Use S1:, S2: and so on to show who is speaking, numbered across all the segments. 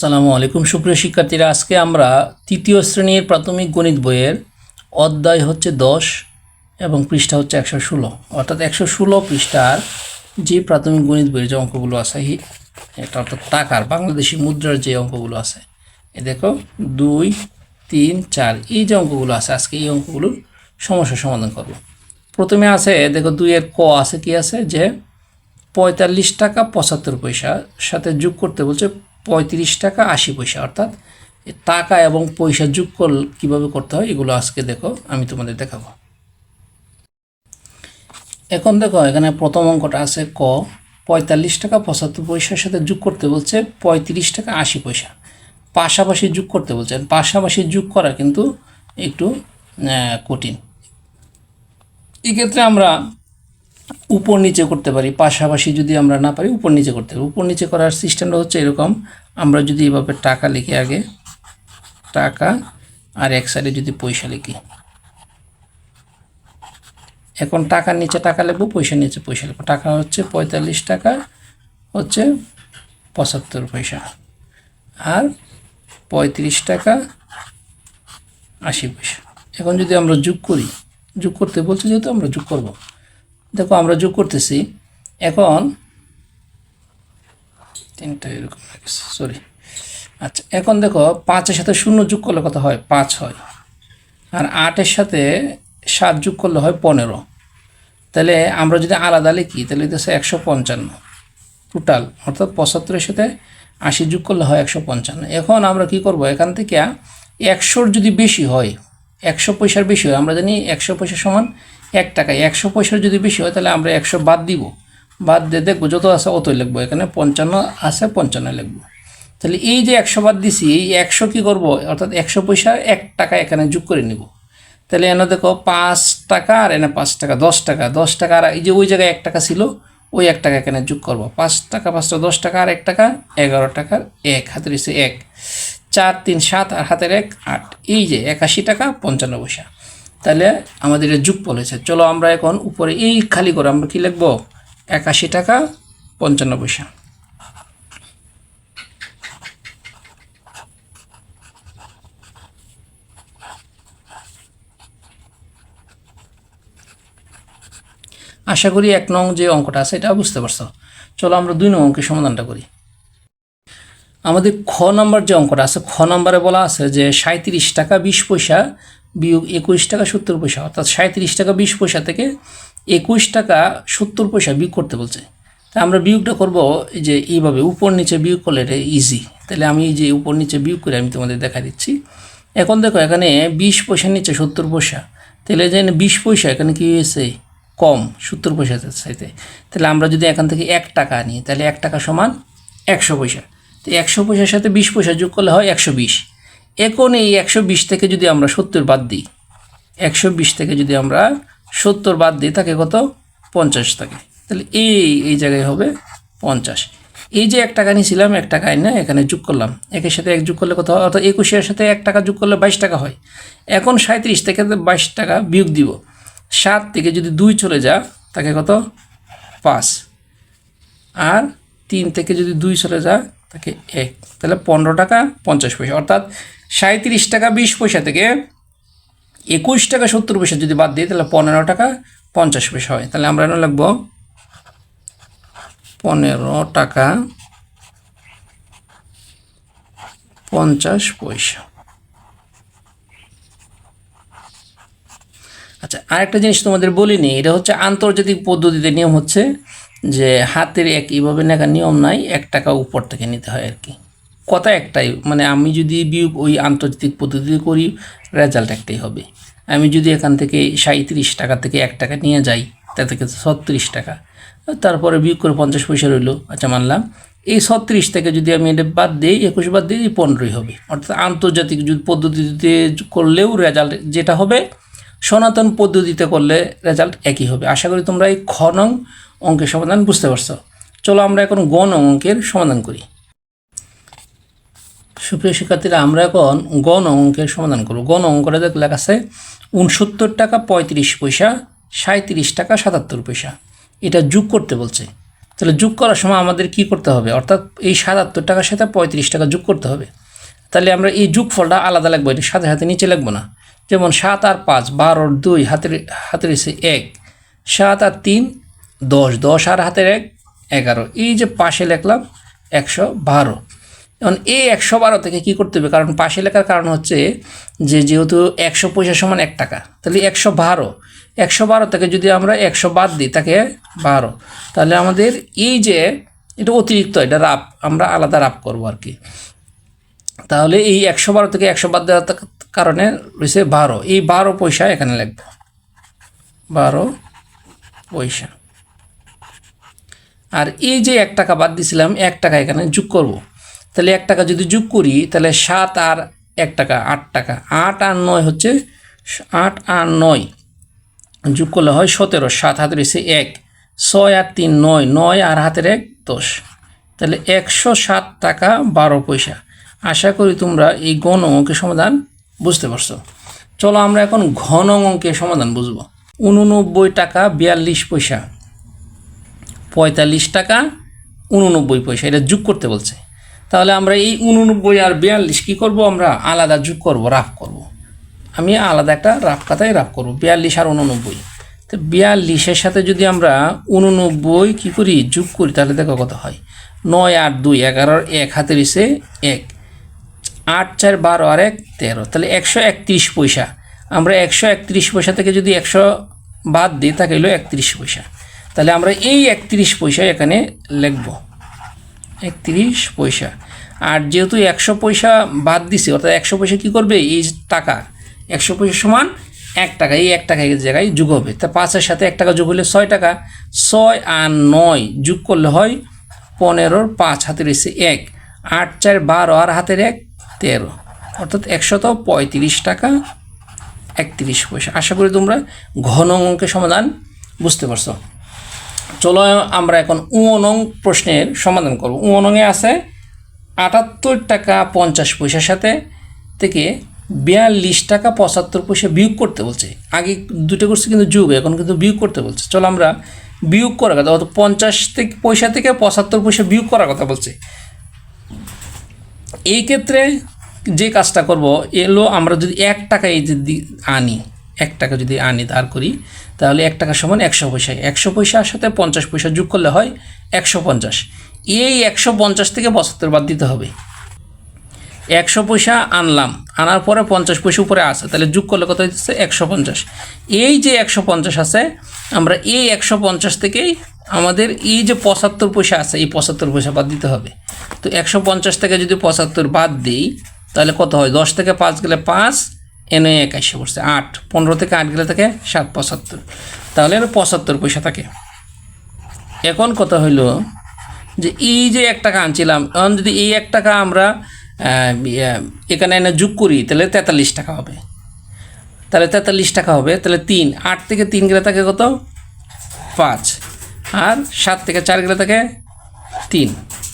S1: আসসালামু আলাইকুম। সুপ্রিয় শিক্ষার্থীরা, আজকে আমরা তৃতীয় শ্রেণির প্রাথমিক গণিত বইয়ের অধ্যায় হচ্ছে দশ এবং পৃষ্ঠা হচ্ছে একশো ষোলো। অর্থাৎ একশো ষোলো পৃষ্ঠার যে প্রাথমিক গণিত বইয়ের যে অঙ্কগুলো আছে এটা অর্থাৎ টাকার, বাংলাদেশি মুদ্রার যে অঙ্কগুলো আছে, এ দেখো, দুই, তিন, চার, এই যে অঙ্কগুলো আছে, আজকে এই অঙ্কগুলোর সমস্যার সমাধান করব। প্রথমে আছে দেখো, দুইয়ের ক আছে, কি আছে, যে পঁয়তাল্লিশ টাকা পঁচাত্তর পয়সা, সাথে যোগ করতে বলছে পঁয়ত্রিশ টাকা আশি পয়সা, অর্থাৎ টাকা এবং পয়সা যোগ কর কীভাবে করতে হয়, এগুলো আজকে দেখো, আমি তোমাদের দেখাবো। এখন দেখো, এখানে প্রথম অঙ্কটা আছে ক, পঁয়তাল্লিশ টাকা পঁচাত্তর পয়সার সাথে যোগ করতে বলছে পঁয়ত্রিশ টাকা আশি পয়সা। পাশাপাশি যোগ করতে বলছেন পাশাপাশি যোগ করা কিন্তু একটু কঠিন। এক্ষেত্রে আমরা উপর নিচে করতে পারি, পাশাপাশি যদি আমরা না পারি উপর নিচে করতে পারি। উপর নিচে করার সিস্টেমটা হচ্ছে এরকম, আমরা যদি এভাবে টাকা লিখি আগে, টাকা আর এক সাইডে যদি পয়সা লিখি। এখন টাকার নিচে টাকা লিখব, পয়সার নিচে পয়সা লিখব। টাকা হচ্ছে পঁয়তাল্লিশ টাকা, হচ্ছে পঁচাত্তর পয়সা। আর পঁয়ত্রিশ টাকা, আশি পয়সা। এখন যদি আমরা যোগ করি, যোগ করতে বলছে যেহেতু আমরা যোগ করব। দেখো, আমরা যোগ করতেছি। এখন তিনটা এরকম সরি আচ্ছা এখন দেখো, পাঁচের সাথে শূন্য যোগ করলে কত হয়? পাঁচ হয়। আর আটের সাথে সাত যোগ করলে হয় পনেরো। তাহলে আমরা যদি আলাদা লিখি, তাহলে হচ্ছে একশো পঞ্চান্ন। টোটাল অর্থাৎ পঁচাত্তরের সাথে আশি যোগ করলে হয় একশো পঞ্চান্ন। এখন আমরা কি করব? এখান থেকে একশোর যদি বেশি হয়, একশো পয়সার বেশি হয়, আমরা জানি একশো পয়সা সমান এক টাকা একশো পয়সার যদি বেশি হয়, তাহলে আমরা একশো বাদ দিব। বাদ দিয়ে দেখব যত আছে অতই লিখব এখানে পঞ্চান্ন আছে পঞ্চান্ন লিখব তাহলে এই যে একশো বাদ দিছি, এই একশো কী করব? অর্থাৎ একশো পয়সা এক টাকা এখানে যোগ করে নিব। তাহলে এনে দেখো, পাঁচ টাকা আর এনে পাঁচ টাকা, দশ টাকা। দশ টাকা আর এই যে ওই জায়গায় এক টাকা ছিল, ওই এক টাকা এখানে যোগ করব। পাঁচ টাকা পাঁচটা দশ টাকা আর এক টাকা, এগারো টাকার এক, হাতের এসে এক। চার, তিন, সাত আর হাতের এক, আট। এই যে একাশি টাকা, পঞ্চান্ন পয়সা। তাহলে আমাদের যুগ বলেছে চলো আমরা এখন উপরে এই খালি করে আমরা কি লিখব? একাশি টাকা পঞ্চান্ন পয়সা আশা করি এক নং যে অঙ্কটা আছে, এটা বুঝতে পারছ। চলো আমরা দুই নং অঙ্কের সমাধানটা করি। আমাদের খ নম্বর যে অঙ্কটা আছে, খ নম্বরে বলা আছে যে সাঁত্রিশ টাকা বিশ পয়সা বিয়োগ একুশ টাকা সত্তর পয়সা, অর্থাৎ সাঁত্রিশ টাকা বিশ পয়সা থেকে একুশ টাকা সত্তর পয়সা বিয়োগ করতে বলছে। তা আমরা বিয়োগটা করব যে এইভাবে, উপর নিচে বিয়োগ করলে এটা ইজি তাহলে আমি এই যে উপর নিচে বিয়োগ করে আমি তোমাদের দেখা দিচ্ছি। এখন দেখো, এখানে বিশ পয়সার নিচে সত্তর পয়সা। তাহলে যে বিশ পয়সা, এখানে কী হয়েছে? কম, সত্তর পয়সা চাইতে। তাহলে আমরা যদি এখান থেকে এক টাকা নিই তাহলে এক টাকা সমান একশো পয়সা। তো একশো পয়সার সাথে বিশ পয়সা যোগ করলে হয় একশো বিশ। এখন এই একশো বিশ থেকে যদি আমরা সত্তর বাদ দিই, একশো বিশ থেকে যদি আমরা সত্তর বাদ দিই, তাকে কত? পঞ্চাশ থাকে। তাহলে এই এই জায়গায় হবে পঞ্চাশ। এই যে এক টাকা নিয়েছিলাম, এক টাকা না এখানে যোগ করলাম। একের সাথে এক যোগ করলে কত হয়? অর্থাৎ একুশের সাথে এক টাকা যোগ করলে বাইশ টাকা হয়। এখন সাঁত্রিশ থেকে বাইশ টাকা বিয়োগ দিব। সাত থেকে যদি দুই চলে যা, তাকে কত? পাঁচ। আর তিন থেকে যদি দুই চলে যা, তাকে এক। তাহলে পনেরো টাকা পঞ্চাশ পয়সা। অর্থাৎ সাঁত্রিশ টাকা বিশ পয়সা থেকে একুশ টাকা সত্তর পয়সা যদি বাদ দিই, তাহলে পনেরো টাকা পঞ্চাশ পয়সা হয়। তাহলে আমরা লিখব পনেরো টাকা পঞ্চাশ পয়সা। আচ্ছা আরেকটা জিনিস তোমাদের বলিনি, এটা হচ্ছে আন্তর্জাতিক পদ্ধতিতে নিয়ম হচ্ছে যে হাতের এক এইভাবে নেখার নিয়ম নাই, এক টাকা উপর থেকে নিতে হয় আর কি। কথা একটাই মানে আমি যদি বিয়োগ ওই আন্তর্জাতিক পদ্ধতিতে করি রেজাল্ট একটাই হবে। আমি যদি এখান থেকে সাঁত্রিশ টাকা থেকে এক টাকা নিয়ে যাই তা থেকে ছত্রিশ টাকা। তারপরে বিয়োগ করে পঞ্চাশ পয়সা রইল আচ্ছা মানলাম। এই ছত্রিশ থেকে যদি আমি এটা বাদ দিই, একুশ বাদ দিই পনেরোই হবে। অর্থাৎ আন্তর্জাতিক পদ্ধতিতে করলেও রেজাল্ট যেটা হবে, সনাতন পদ্ধতিতে করলে রেজাল্ট একই হবে। আশা করি তোমরা এই খ অঙ্কের সমাধান বুঝতে পারছ। চলো আমরা এখন গ নং অঙ্কের সমাধান করি। সুপ্রিয় শিক্ষার্থীরা, আমরা এখন গণ অঙ্কের সমাধান করব। গণ অঙ্কটা দেখ লেখা আছে উনসত্তর টাকা পঁয়ত্রিশ পয়সা সাঁত্রিশ টাকা সাতাত্তর পয়সা। এটা যোগ করতে বলছে। তাহলে যোগ করার সময় আমাদের কি করতে হবে? অর্থাৎ এই সাতাত্তর টাকার সাথে পঁয়ত্রিশ টাকা যোগ করতে হবে। তাহলে আমরা এই যোগফলটা আলাদা লাগবো, এটা সাথে সাথে নিচে লাগবো না। যেমন সাত আর পাঁচ বারোর দুই, হাতের হাতের এসে এক। সাত আর তিন, দশ দশ আর হাতের এক, এগারো। এই যে পাশে লিখলাম একশো বারো। এখন এই একশো বারো থেকে কী করতে হবে? কারণ পাশে লেখার কারণ হচ্ছে যে যেহেতু একশো পয়সা সমান এক টাকা, তাহলে একশো বারো একশো বারো থেকে যদি আমরা একশো বাদ দিই, তাকে বারো। তাহলে আমাদের এই যে এটা অতিরিক্ত, এটা রাপ আমরা আলাদা রাপ করব আর কি। তাহলে এই একশো বারো থেকে একশো বাদ দেওয়ার কারণে রয়েছে বারো। এই বারো পয়সা এখানে লাগবে। বারো পয়সা। আর এই যে এক টাকা বাদ দিয়েছিলাম এক টাকা এখানে যোগ করব। তাহলে এক টাকা যদি যোগ করি, তাহলে সাত আর এক টাকা, আট টাকা। আট আর নয় হচ্ছে আট আর নয়। যোগ করলে হয় সতেরো, সাত হাতের এসে এক, ছয় আর তিন নয় নয় আর হাতের এক দশ। তাহলে একশো সাত টাকা বারো পয়সা। আশা করি তোমরা এই গণ অঙ্কের সমাধান বুঝতে পারছ। চলো আমরা এখন ঘন অঙ্কের সমাধান বুঝব। উননব্বই টাকা বিয়াল্লিশ পয়সা। পঁয়তাল্লিশ টাকা উননব্বই পয়সা। এটা যোগ করতে বলছে। তাহলে আমরা এই উননব্বই আর বিয়াল্লিশ কী করব আমরা? আলাদা যোগ করব, রাফ করব। আমি আলাদা একটা রাফ খাতায় রাফ করব, বিয়াল্লিশ আর উননব্বই। তো বিয়াল্লিশের সাথে যদি আমরা উননব্বই কী করি, যোগ করি, তাহলে দেখো কত হয়। নয় আট দুই, এগারোর এক, হাতের ইসে এক। আট চার বারো আর এক, তেরো। তাহলে একশো একত্রিশ পয়সা। আমরা একশো একত্রিশ পয়সা থেকে যদি একশো বাদ দিই, তাকে হলো একত্রিশ পয়সা। তাহলে আমরা এই একত্রিশ পয়সা এখানে লিখব। একত্রিশ পয়সা। আর যেহেতু একশো পয়সা বাদ দিছে, অর্থাৎ একশো পয়সা কী করবে? এই টাকা, একশো পয়সা সমান এক টাকা, এই এক টাকা জায়গায় যোগ হবে। তা পাঁচের সাথে এক টাকা যোগ হলে ছয় টাকা, ছয় আর নয় যোগ করলে হয় পনেরোর পাঁচ, হাতের এসে এক। আট, চার, বারো আর হাতের এক, তেরো। অর্থাৎ একশত পঁয়ত্রিশ টাকা, একত্রিশ পয়সা। আশা করি তোমরা ঘন অঙ্কের সমাধান বুঝতে পারছ। চলো আমরা এখন উনং প্রশ্নের সমাধান করব। উনংয়ে আছে আটাত্তর টাকা পঞ্চাশ পয়সার সাথে থেকে বিয়াল্লিশ টাকা পঁচাত্তর পয়সা বিয়োগ করতে বলছে। আগে দুটো করছে কিন্তু যুগ, এখন কিন্তু বিয়োগ করতে বলছে। চলো আমরা বিয়োগ করার কথা, অর্থাৎ পঞ্চাশ থেকে পয়সা থেকে পঁচাত্তর পয়সা বিয়োগ করার কথা বলছে। এই ক্ষেত্রে যে কাজটা করব, এলো আমরা যদি এক টাকা এই যদি আনি, এক টাকা যদি আনি দাঁড় করি তাহলে এক টাকা সমান একশো পয়সা একশো পয়সার সাথে পঞ্চাশ পয়সা যোগ করলে হয় একশো পঞ্চাশ। এই একশো পঞ্চাশ থেকে পঁচাত্তর বাদ দিতে হবে। একশো পয়সা আনলাম, আনার পরে পঞ্চাশ পয়সা উপরে আছে, তাহলে যোগ করলে কত হচ্ছে একশো পঞ্চাশ। এই যে একশো পঞ্চাশ আছে, আমরা এই একশো পঞ্চাশ থেকেই আমাদের এই যে পঁচাত্তর পয়সা আছে, এই পঁচাত্তর পয়সা বাদ দিতে হবে। তো একশো পঞ্চাশ থেকে যদি পঁচাত্তর বাদ দিই, তাহলে কত হয়? দশ থেকে পাঁচ গেলে পাঁচ এনে এক এসে পড়ছে আট, পনেরো থেকে আট গেলে থাকে সাত, পঁচাত্তর। তাহলে আর পঁচাত্তর পয়সা থাকে। এখন কথা হইল যে এই যে এক টাকা আনছিলাম, এখন যদি এই এক টাকা আমরা এখানে এনে যোগ করি, তাহলে তেতাল্লিশ টাকা হবে। তাহলে তেতাল্লিশ টাকা হবে, তাহলে তিন, আট থেকে তিন গেলে থাকে কত? পাঁচ। আর সাত থেকে চার গেলে থাকে তিন।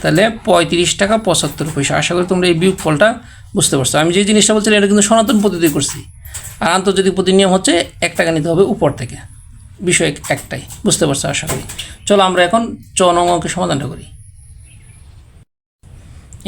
S1: তাহলে পঁয়ত্রিশ টাকা পঁচাত্তর পয়সা। আশা করি তোমরা এই বিয়োগ ফলটা বুঝতে পারছ? আমি যে জিনিসটা বলছিলাম, এটা কিন্তু সনাতন পদ্ধতি করছি আর আন্তর্জাতিক পদ্ধতি নিয়ম হচ্ছে এক টাকা নিতে হবে উপর থেকে। বিষয় একটাই, বুঝতে পারছ আশা করি? চলো আমরা এখন চ নং অঙ্কের সমাধানটা করি।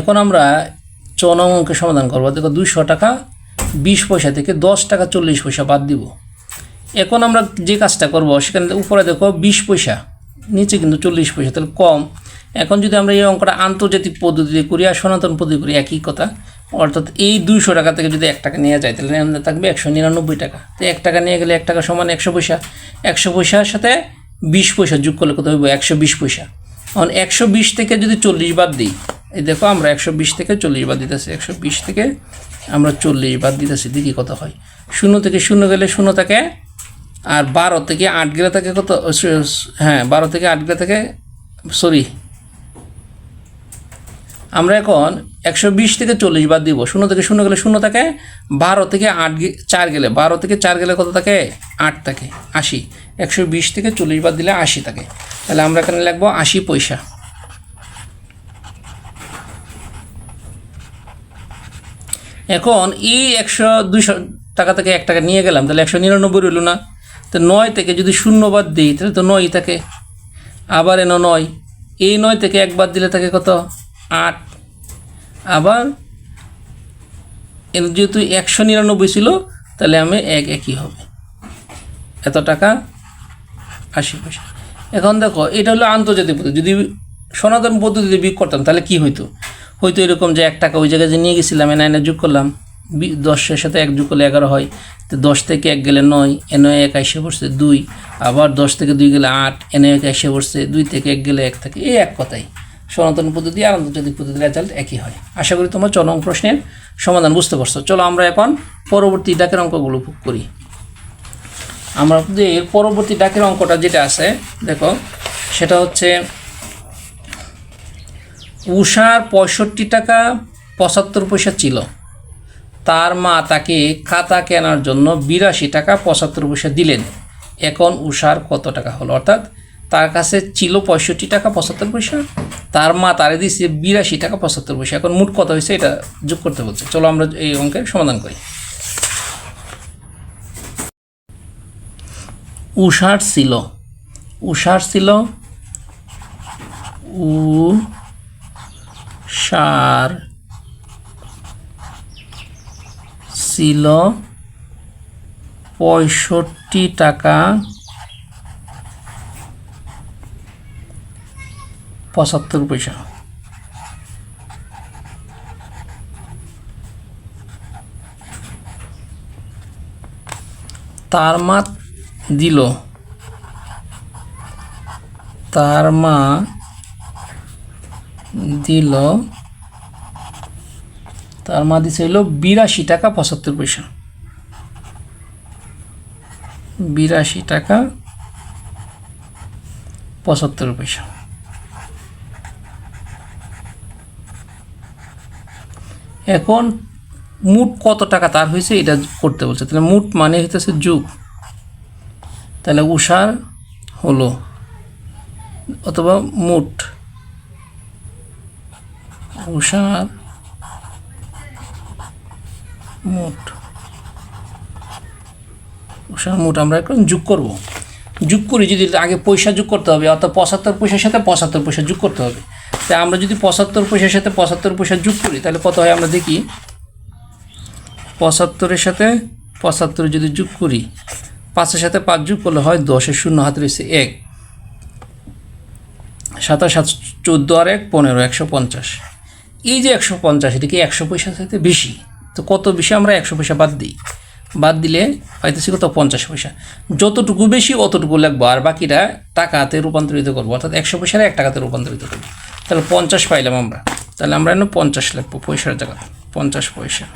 S1: এখন আমরা চ নং অঙ্কের সমাধান করব। দেখো দুইশো টাকা, বিশ পয়সা থেকে দশ টাকা চল্লিশ পয়সা বাদ দিব। এখন আমরা যে কাজটা করব, সেখানে উপরে দেখো বিশ পয়সা, নিচে কিন্তু চল্লিশ পয়সা, তাহলে কম। এখন যদি আমরা এই অঙ্কটা আন্তর্জাতিক পদ্ধতিতে করি আর সনাতন পদ্ধতি করি, একই কথা। অর্থাৎ এই দুইশো টাকা থেকে যদি এক টাকা নেওয়া যায়, তাহলে থাকবে একশো নিরানব্বই টাকা। তো এক টাকা নিয়ে গেলে এক টাকা সমান একশো পয়সা। একশো পয়সার সাথে বিশ পয়সা যোগ করলে কত হইব একশো বিশ পয়সা। এখন একশো বিশ থেকে যদি চল্লিশ বাদ দিই, এই দেখো আমরা একশো বিশ থেকে চল্লিশ বাদ দিতেছি। একশো বিশ থেকে আমরা চল্লিশ বাদ দিতেছি। দিদি কত হয়। শূন্য থেকে শূন্য গেলে শূন্য থাকে, আর বারো থেকে আট গেলে থাকে কত? হ্যাঁ বারো থেকে আট গেলে থাকে সরি আমরা এখন একশো বিশ থেকে চল্লিশ বাদ দিব। শূন্য থেকে শূন্য গেলে শূন্য থাকে, বারো থেকে আট চার গেলে বারো থেকে চার গেলে কত থাকে? আট থাকে, আশি। একশো বিশ থেকে চল্লিশ বাদ দিলে আশি থাকে। তাহলে আমরা এখানে লিখব আশি পয়সা। এখন এই একশো দুইশো টাকা থেকে এক টাকা নিয়ে গেলাম, তাহলে একশো নিরানব্বই রইল না। তো নয় থেকে যদি শূন্য বাদ দিই, তাহলে তো নয় থাকে। আবার এনো নয়। এই নয় থেকে একবার দিলে থাকে কত? আট। আবার এর যেহেতু একশো নিরানব্বই ছিল, তাহলে আমি এক একই হবে। এত টাকা? আশি পয়সা। এখন দেখো, এটা হলো আন্তর্জাতিক পদ্ধতি। যদি সনাতন পদ্ধতিতে বিয়োগ করতাম, তাহলে কি হইতো? হয়তো এরকম যে এক টাকা ওই জায়গায় যে নিয়ে গেছিলাম, এনে এনে যোগ করলাম। দশের সাথে এক যোগ করলে এগারো হয়। তো দশ থেকে এক গেলে নয়, এনে এক এসে পড়ছে দুই। আবার দশ থেকে দুই গেলে আট, এনে এক এসে পড়ছে দুই থেকে এক গেলে এক থাকে। এই এক কথাই। সনাতন পদ্ধতি আর আন্তর্জাতিক পদ্ধতির রেজাল্ট একই হয়। আশা করি তোমার চরম প্রশ্নের সমাধান বুঝতে পারছ। চলো আমরা এখন পরবর্তী ডাকের অঙ্কগুলো করি। আমরা এর পরবর্তী ডাকের অঙ্কটা যেটা আছে, দেখো, সেটা হচ্ছে উষার পঁয়ষট্টি টাকা পঁচাত্তর পয়সা ছিল। তার মা তাকে খাতা কেনার জন্য বিরাশি টাকা পঁচাত্তর পয়সা দিলেন। এখন উষার কত টাকা হলো? অর্থাৎ তার কাছে ছিল পঁয়ষট্টি টাকা পঁচাত্তর পয়সা, তার মা তারে দিয়েছে বিরাশি টাকা পঁচাত্তর পয়সা। এখন মোট কত হয়েছে এটা যোগ করতে বলছে। চলো আমরা এই অঙ্কের সমাধান করি। উষার ছিল। উষার ছিল উ সার ছিল পঁয়ষট্টি টাকা পঁচাত্তর পয়সা। তার মা দিল। তার মা দিল। তার মা দিছে হলো বিরাশি টাকা পঁচাত্তর পয়সা। বিরাশি টাকা পঁচাত্তর পয়সা। এখন মুট কত টাকা তার হয়েছে এটা করতে বলছে। তাহলে মুট মানে হইতেছে যুগ। তাহলে উষার হলো অথবা মুট। উষার মুট। উষার মুট আমরা এখন যোগ করব। যোগ করি যদি আগে পয়সা যোগ করতে হবে, অর্থাৎ পঁচাত্তর পয়সার সাথে পঁচাত্তর পয়সা যোগ করতে হবে। তাই আমরা যদি পঁচাত্তর পয়সার সাথে পঁচাত্তর পয়সা যোগ করি, তাহলে কত হয় আমরা দেখি? পঁচাত্তরের সাথে পঁচাত্তর যদি যোগ করি, পাঁচের সাথে পাঁচ যোগ করলে হয় দশের শূন্য হাতে রয়েছে এক। সাতাশ সাত, চোদ্দ আর এক, পনেরো, একশো পঞ্চাশ। এই যে একশো পঞ্চাশ, এটা কি একশো পয়সার সাথে বেশি? তো কত বেশি আমরা একশো পয়সা বাদ দিই? বাদ দিলে পাইতেছি কত? পঞ্চাশ পয়সা। যতটুকু বেশি অতটুকু লাগবো, আর বাকিটা টাকাতে রূপান্তরিত করব, অর্থাৎ একশো পয়সার এক টাকাতে রূপান্তরিত করব। তাহলে পঞ্চাশ পাইলাম আমরা। তাহলে আমরা এনে পঞ্চাশ লাগবো পয়সার জায়গা পঞ্চাশ পয়সা।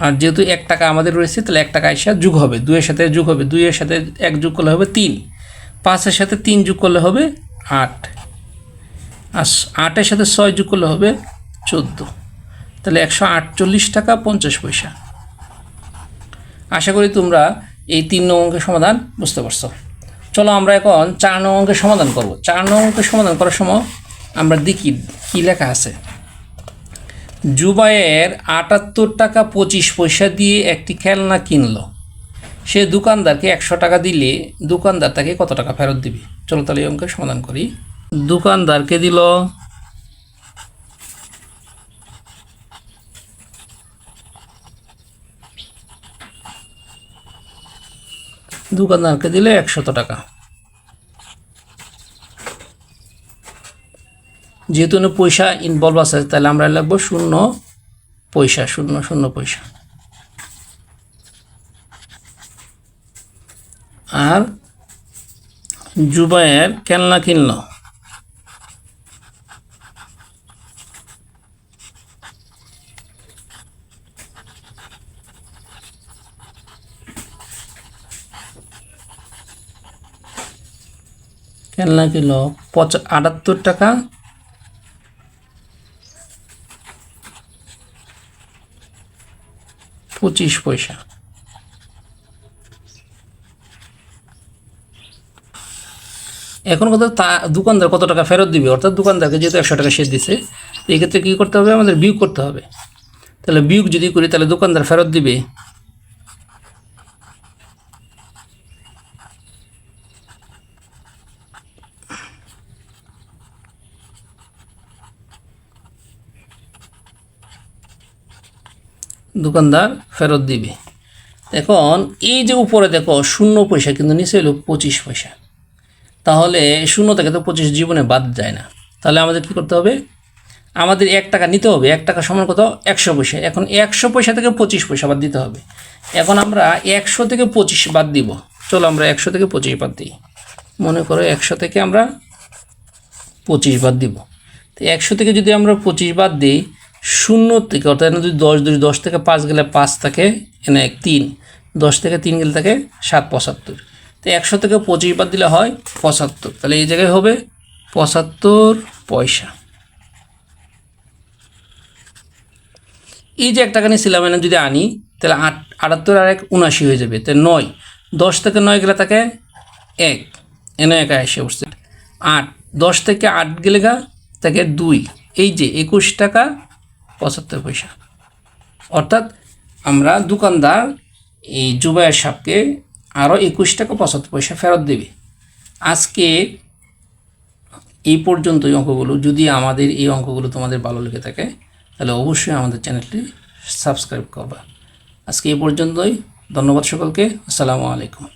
S1: আর যেহেতু এক টাকা আমাদের রয়েছে, তাহলে এক টাকা এসে যুগ হবে। দুইয়ের সাথে যুগ হবে, দুইয়ের সাথে এক যুগ করলে হবে তিন। পাঁচের সাথে তিন যুগ করলে হবে আট। আর আটের সাথে ছয় যুগ করলে হবে চোদ্দ। তাহলে একশো আটচল্লিশ টাকা পঞ্চাশ পয়সা। আশা করি তোমরা এই তিন অঙ্কের সমাধান বুঝতে পারছ। চলো আমরা এখন চার নং অঙ্কের সমাধান করব। চার নং অঙ্কের সমাধান করার সময় আমরা দেখি কী লেখা আছে। জুবাইয়ের আটাত্তর টাকা পঁচিশ পয়সা দিয়ে একটি খেলনা কিনলো। সে দোকানদারকে একশো টাকা দিলে দোকানদার তাকে কত টাকা ফেরত দিবে? চলো তাহলে এই অঙ্কের সমাধান করি। দোকানদারকে দিল দোকানদারকে দিলে একশত টাকা। যেহেতু পয়সা ইনভলভ আছে, তাহলে আমরা লাগবো শূন্য পয়সা, শূন্য শূন্য পয়সা। আর জুবাইয়ের কেননা কিনল। খেলনা কিনল পঁচ আটাত্তর টাকা? পঁচিশ পয়সা। এখন কত তা দোকানদার কত টাকা ফেরত দিবে? অর্থাৎ দোকানদারকে যেহেতু একশো টাকা সে দিছে এক্ষেত্রে কী করতে হবে? আমাদের বিয়োগ করতে হবে। তাহলে বিয়োগ যদি করি, তাহলে দোকানদার ফেরত দিবে। দোকানদার ফেরত দিবে। এখন এই যে উপরে দেখো শূন্য পয়সা, কিন্তু নিচে হলো পঁচিশ পয়সা। তাহলে শূন্য থেকে তো পঁচিশ জীবনে বাদ যায় না। তাহলে আমাদের কী করতে হবে? আমাদের এক টাকা নিতে হবে, এক টাকা সমান কত? একশো পয়সা। এখন একশো পয়সা থেকে পঁচিশ পয়সা বাদ দিতে হবে। এখন আমরা একশো থেকে পঁচিশ বাদ দিব। চলো আমরা একশো থেকে পঁচিশ বাদ দিই। মনে করো একশো থেকে আমরা পঁচিশ বাদ দিব। তো একশো থেকে যদি আমরা পঁচিশ বাদ দিই শূন্য থেকে, অর্থাৎ এখানে যদি দশ দুই, দশ থেকে পাঁচ গেলে পাঁচ থাকে এনে এক তিন, দশ থেকে তিন গেলে থাকে সাত পঁচাত্তর। তো একশো থেকে পঁচিশ বাদ দিলে হয় পঁচাত্তর। তাহলে এই জায়গায় হবে পঁচাত্তর পয়সা। এই যে এক টাকা নিয়েছিলাম, এনে যদি আনি, তাহলে আট, আটাত্তর আর এক উনাশি হয়ে যাবে। তাহলে নয়, দশ থেকে নয় গেলে থাকে এক, এনে একা এসে বসছে আট, দশ থেকে আট গেলে গা, থাকে দুই। এই যে একুশ টাকা পঁচাত্তর পয়সা। অর্থাৎ আমরা দোকানদার এই জুবাইয়ের সাপকে আরও একুশ টাকা পঁচাত্তর পয়সা ফেরত দেবে। আজকে এই পর্যন্ত এই অঙ্কগুলো, যদি আমাদের এই অঙ্কগুলো তোমাদের ভালো লেগে থাকে, তাহলে অবশ্যই আমাদের চ্যানেলটি সাবস্ক্রাইব করবা। আজকে এই পর্যন্তই। ধন্যবাদ সকলকে। আসসালামু আলাইকুম।